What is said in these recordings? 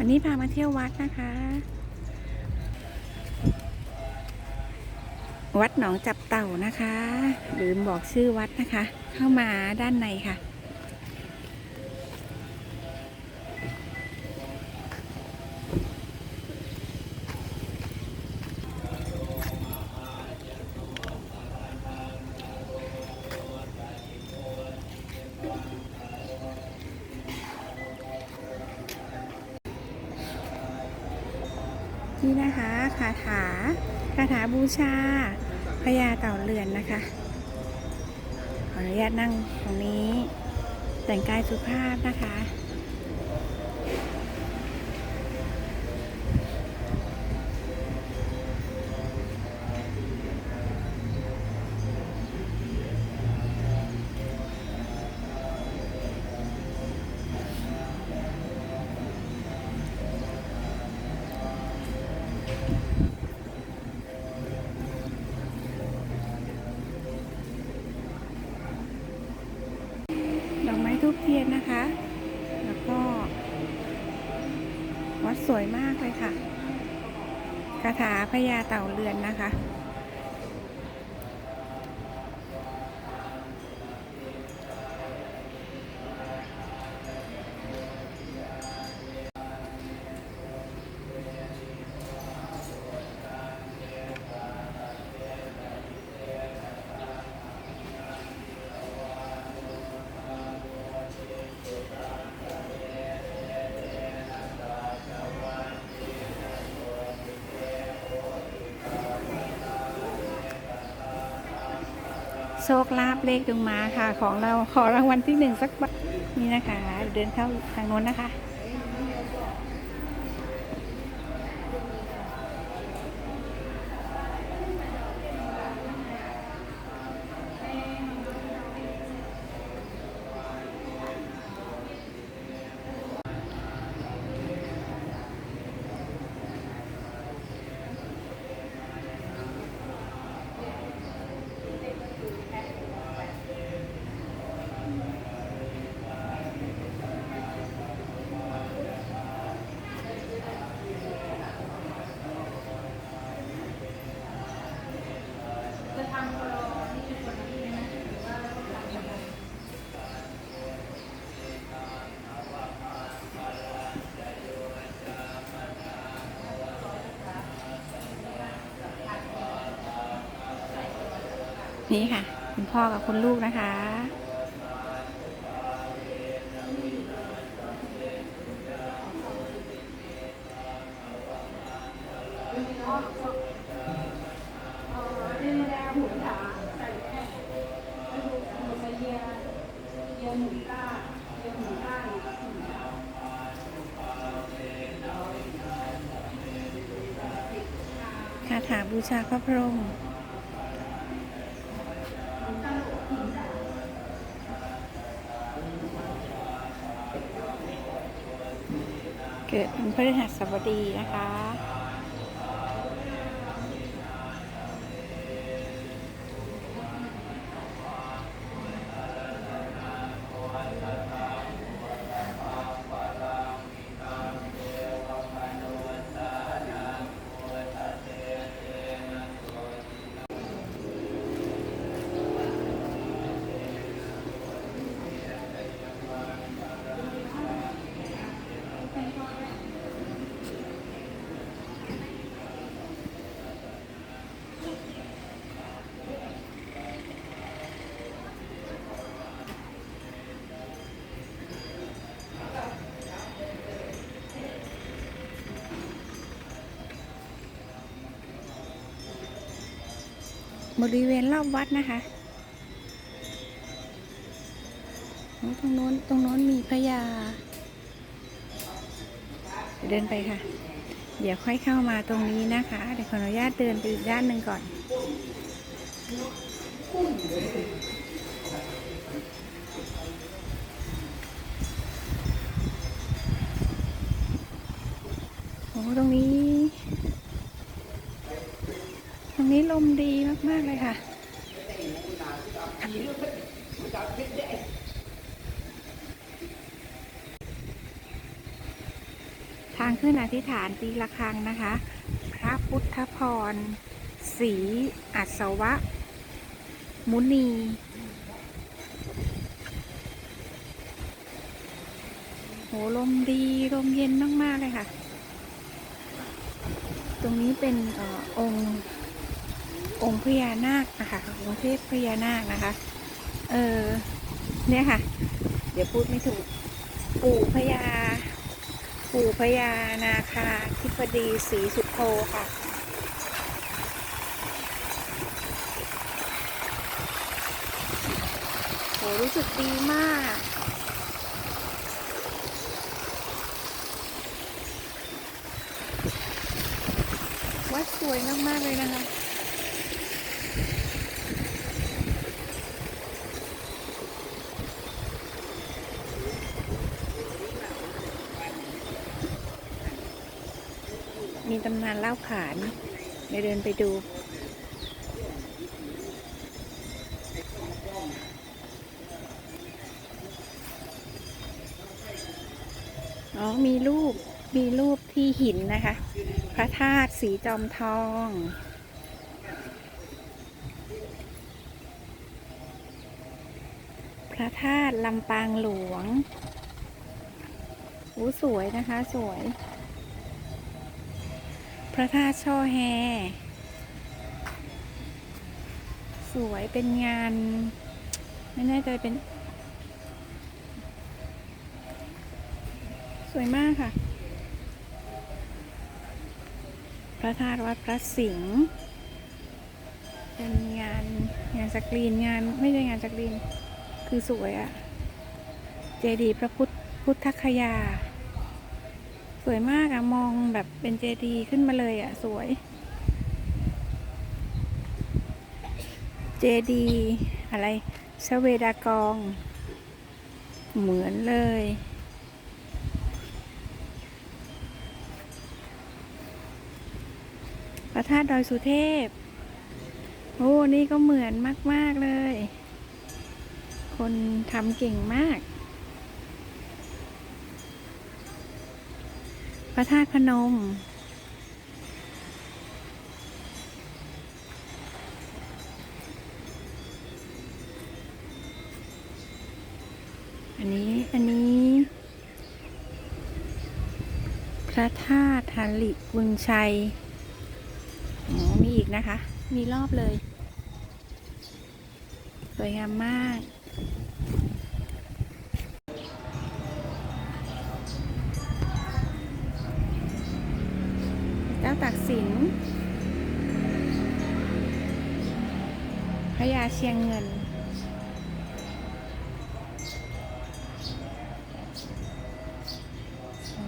วันนี้พามาเที่ยววัดนะคะ วัดหนองจับเต่านะคะ ลืมบอกชื่อวัดนะคะ เข้ามาด้านในค่ะ นี่นะคะคาถาคาถาบูชาพญาเต่าเรือนนะคะ ขออนุญาตนั่งตรงนี้ แต่งกายสุภาพนะคะ สวยมากเลยค่ะคาถาพญาเต่าเรือนนะคะ โชคลาภเลขดวงมาค่ะ ของเราขอรางวัลที่หนึ่งสักบนี่นะคะ เดินเข้าทางโน้นนะคะ นี่ค่ะ คุณพ่อกับคุณลูกนะคะ คาถาบูชาพระพรหม เกิดเป็นพฤหัสบดีนะคะ บริเวณรอบวัดนะคะตรงโน้นตรงโน้นมีพระยา เดินไปค่ะ เดี๋ยวค่อยเข้ามาตรงนี้นะคะ เดี๋ยวขออนุญาตเดินไปอีกด้านหนึ่งก่อน โอ้ตรงนี้ ตรงนี้ล มดีมากเลยค่ะ ทางขึ้นอธิษฐานตีละครังนะคะ พระพุทธพรศรีอัศวะ มุนีโหลมดี ลมเย็นมาก ๆ เลยค่ะ ตรงนี้เป็นออองค์ องค์พญานาคนะคะองค์เทพพญานาคนะคะ เออเนี่ยค่ะ เดี๋ยวพูดไม่ถูก ปู่พญา ปู่พญานาคาธิปดีศรีสุโธค่ะโหรู้สึกดีมากวัดสวยมากๆเลยนะคะ ตำนานเล่าขานเดี๋ยวเดินไปดู อ๋อ มีรูป มีรูปที่หินนะคะ พระธาตุสีจอมทองพระธาตุลำปางหลวงโอ้สวยนะคะ สวย ระธาตุช่อแฮ สวยเป็นงาน ไม่แน่ใจเป็น สวยมากค่ะ พระธาตุวัดพระสิงห์เป็นงานงานสกรีนงานไม่ใช่งานสกรีน คือสวยอะเจดีย์พระพุทธพุทธคยา วยมากอะมองแบบเป็นเจดีย์ขึ้นมาเลยอะสวย เจดีย์อะไรชเวดากอง เหมือนเลย พระธาตุดอยสุเทพ โอ้ นี่ก็เหมือนมาก ๆ เลย คนทำเก่งมาก พ ระธาตุพนม อันนี้ อันนี้ พระธาตุหันหลิบึงชัย อ๋อ มีอีกนะคะ มีรอบเลย สวยงามมาก เจ้าตักสินพระยาเชียงเงิน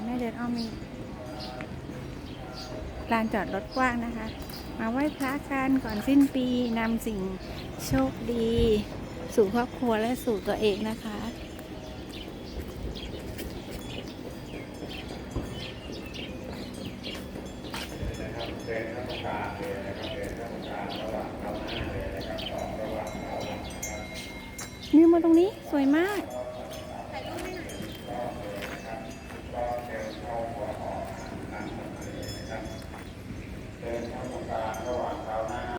แม่เดินอ้อมมีลานจอดรถกว้างนะคะ มาไหว้พระกันก่อนสิ้นปีนำสิ่งโชคดี สู่ครอบครัวและสู่ตัวเองนะคะ นี่มาตรงนี้สวยมาก